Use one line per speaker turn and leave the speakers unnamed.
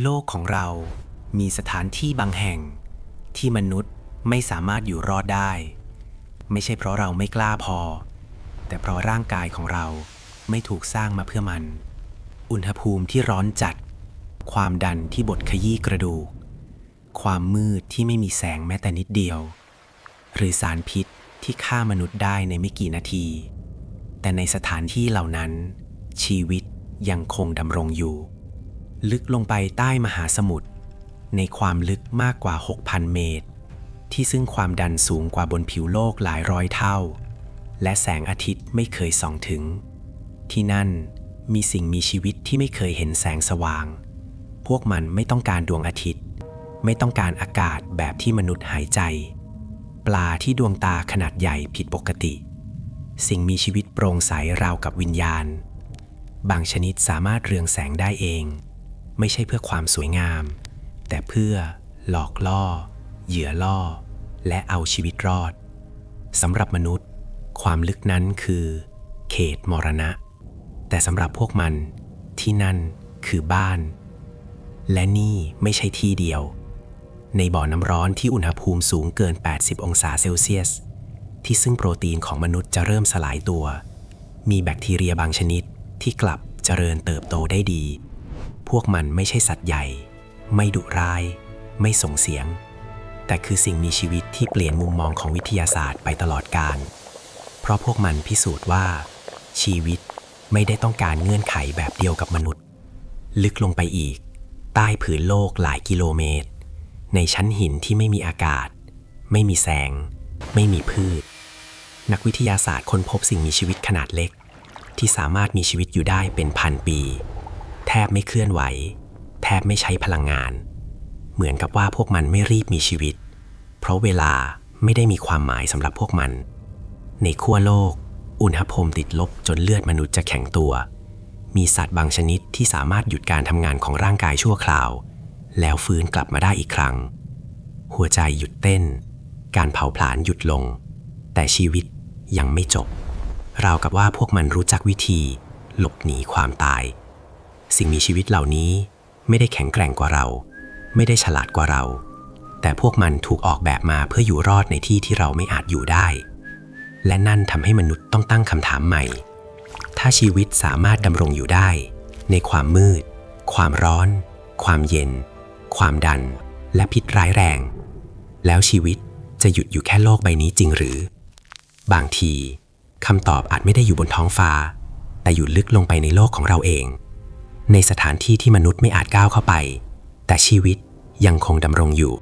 โลกของเรามีสถานที่บางแห่ง ที่มนุษย์ไม่สามารถอยู่รอดได้ ไม่ใช่เพราะเราไม่กล้าพอ แต่เพราะร่างกายของเราไม่ถูกสร้างมาเพื่อมัน อุณหภูมิที่ร้อนจัด ความดันที่บดขยี้กระดูก ความมืดที่ไม่มีแสงแม้แต่นิดเดียว หรือสารพิษที่ฆ่ามนุษย์ได้ในไม่กี่นาที แต่ในสถานที่เหล่านั้น ชีวิตยังคงดำรงอยู่ ลึกลงไปใต้มหาสมุทรในความลึกมากกว่า 6,000 เมตร ที่ซึ่งความดันสูงกว่าบนผิวโลกหลายร้อยเท่า และแสงอาทิตย์ไม่เคยส่องถึง ที่นั่นมีสิ่งมีชีวิตที่ไม่เคยเห็นแสงสว่าง พวกมันไม่ต้องการดวงอาทิตย์ ไม่ต้องการอากาศแบบที่มนุษย์หายใจ ปลาที่ดวงตาขนาดใหญ่ผิดปกติ สิ่งมีชีวิตโปร่งใสราวกับวิญญาณ บางชนิดสามารถเรืองแสงได้เอง ไม่ใช่เพื่อความสวยงาม แต่เพื่อหลอกล่อ เหยื่อล่อ และเอาชีวิตรอดสำหรับมนุษย์ ความลึกนั้นคือ เขตมรณะ แต่สำหรับพวกมันที่นั่นคือบ้าน และนี่ไม่ใช่ที่เดียว ในบ่อน้ำร้อนที่อุณหภูมิสูงเกิน 80 องศาเซลเซียส ที่ซึ่งโปรตีนของมนุษย์จะเริ่มสลายตัว มีแบคทีเรียบางชนิดที่กลับเจริญเติบโตได้ดี พวกมันไม่ใช่สัตว์ใหญ่ ไม่ดุร้าย ไม่ส่งเสียง แต่คือสิ่งมีชีวิตที่เปลี่ยนมุมมองของวิทยาศาสตร์ไปตลอดกาลเพราะพวกมันพิสูจน์ว่า ชีวิตไม่ได้ต้องการเงื่อนไขแบบเดียวกับมนุษย์ ลึกลงไปอีก ใต้ผืนโลกหลายกิโลเมตร ในชั้นหินที่ไม่มีอากาศ ไม่มีแสง ไม่มีพืช นักวิทยาศาสตร์ค้นพบสิ่งมีชีวิตขนาดเล็ก ที่สามารถมีชีวิตอยู่ได้เป็นพันปี แทบไม่เคลื่อนไหว แทบไม่ใช้พลังงาน เหมือนกับว่าพวกมันไม่รีบมีชีวิต เพราะเวลาไม่ได้มีความหมายสำหรับพวกมัน ในขั้วโลก อุณหภูมิติดลบจนเลือดมนุษย์จะแข็งตัว มีสัตว์บางชนิดที่สามารถหยุดการทำงานของร่างกายชั่วคราว แล้วฟื้นกลับมาได้อีกครั้ง หัวใจหยุดเต้น การเผาผลาญหยุดลง แต่ชีวิตยังไม่จบราวกับว่าพวกมันรู้จักวิธี หลบหนีความตาย สิ่งมีชีวิตเหล่านี้ไม่ได้แข็งแกร่งกว่าเรา ไม่ได้ฉลาดกว่าเรา แต่พวกมันถูกออกแบบมาเพื่ออยู่รอดในที่ที่เราไม่อาจอยู่ได้ และนั่นทำให้มนุษย์ต้องตั้งคำถามใหม่ ถ้าชีวิตสามารถดำรงอยู่ได้ ในความมืด ความร้อน ความเย็น ความดัน และพิษร้ายแรง แล้วชีวิตจะหยุดอยู่แค่โลกใบนี้จริงหรือ บางทีคำตอบอาจไม่ได้อยู่บนท้องฟ้า แต่อยู่ลึกลงไปในโลกของเราเอง ในสถานที่ที่มนุษย์ไม่อาจก้าวเข้าไป แต่ชีวิตยังคงดำรงอยู่